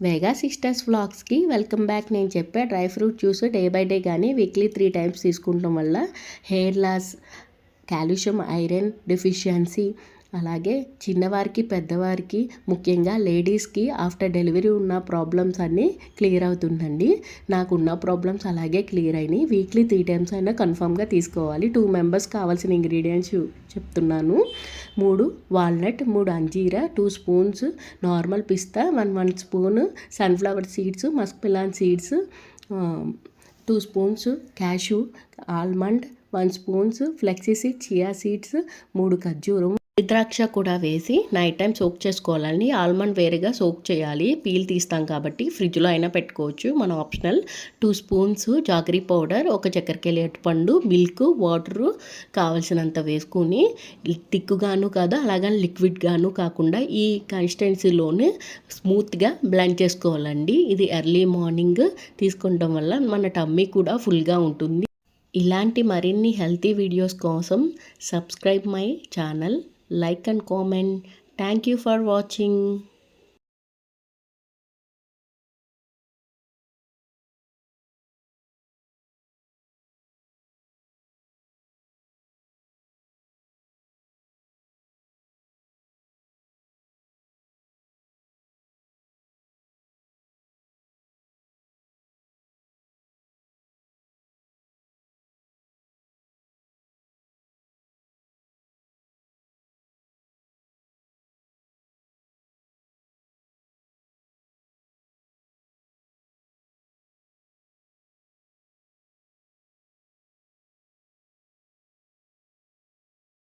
Mega sisters వ్లాగ్స్కి welcome back నేను చెప్పే dry fruit juice day by day కానీ వీక్లీ త్రీ టైమ్స్ తీసుకుంటాం వల్ల hair loss calcium iron deficiency అలాగే చిన్నవారికి పెద్దవారికి ముఖ్యంగా లేడీస్కి ఆఫ్టర్ డెలివరీ ఉన్న ప్రాబ్లమ్స్ అన్నీ క్లియర్ అవుతుందండి. నాకున్న ప్రాబ్లమ్స్ అలాగే క్లియర్ అయినాయి. వీక్లీ త్రీ టైమ్స్ అయినా కన్ఫామ్గా తీసుకోవాలి. టూ మెంబర్స్ కావాల్సిన ఇంగ్రీడియంట్స్ చెప్తున్నాను. మూడు వాల్నట్ మూడు అంజీరా two spoons normal pista one one spoon sunflower seeds muskmelon seeds two spoons cashew almond one spoons flax seeds chia seeds మూడు ఖర్జూరం ద్రాక్ష కూడా వేసి నైట్ టైం సోక్ చేసుకోవాలండి. ఆల్మండ్ వేరేగా సోక్ చేయాలి. పీల్ తీస్తాం కాబట్టి ఫ్రిడ్జ్లో అయినా పెట్టుకోవచ్చు. మన optional two spoons jaggery powder ఒక చక్కెరకేళి పండు మిల్క్ వాటరు కావలసినంత వేసుకుని థిక్గాను కాదు అలాగని లిక్విడ్గాను కాకుండా ఈ కన్సిస్టెన్సీలోనే స్మూత్గా బ్లెండ్ చేసుకోవాలండి. ఇది ఎర్లీ మార్నింగ్ తీసుకోవడం వల్ల మన టమ్మీ కూడా ఫుల్గా ఉంటుంది. ఇలాంటి మరిన్ని హెల్తీ వీడియోస్ కోసం subscribe my channel like and comment. Thank you for watching